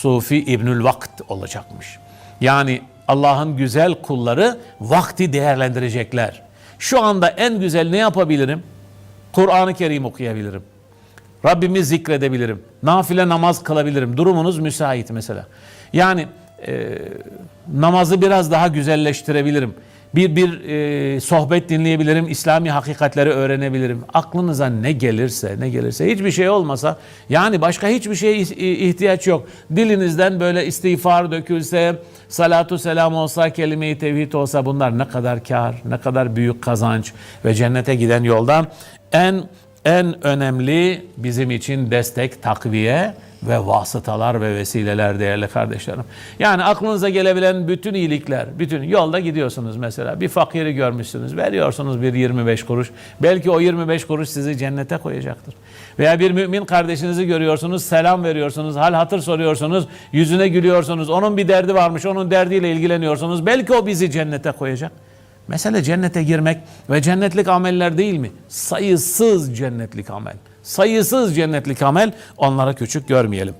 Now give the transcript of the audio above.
Sufi İbnül Vakt olacakmış. Yani Allah'ın güzel kulları vakti değerlendirecekler. Şu anda en güzel ne yapabilirim? Kur'an-ı Kerim okuyabilirim. Rabbimi zikredebilirim. Nafile namaz kılabilirim. Durumunuz müsait mesela. Yani e, namazı biraz daha güzelleştirebilirim. Bir bir e, sohbet dinleyebilirim. İslami hakikatleri öğrenebilirim. Aklınıza ne gelirse, ne gelirse hiçbir şey olmasa yani başka hiçbir şeye ih- ihtiyaç yok. Dilinizden böyle istiğfar dökülse, salatu selam olsa, kelime-i tevhid olsa bunlar ne kadar kar, ne kadar büyük kazanç ve cennete giden yoldan en en önemli bizim için destek, takviye ve vasıtalar ve vesileler değerli kardeşlerim. Yani aklınıza gelebilen bütün iyilikler, bütün yolda gidiyorsunuz mesela bir fakiri görmüşsünüz, veriyorsunuz bir 25 kuruş. Belki o 25 kuruş sizi cennete koyacaktır. Veya bir mümin kardeşinizi görüyorsunuz, selam veriyorsunuz, hal hatır soruyorsunuz, yüzüne gülüyorsunuz. Onun bir derdi varmış, onun derdiyle ilgileniyorsunuz. Belki o bizi cennete koyacak. Mesele cennete girmek ve cennetlik ameller değil mi? Sayısız cennetlik amel. Sayısız cennetlik amel onlara küçük görmeyelim.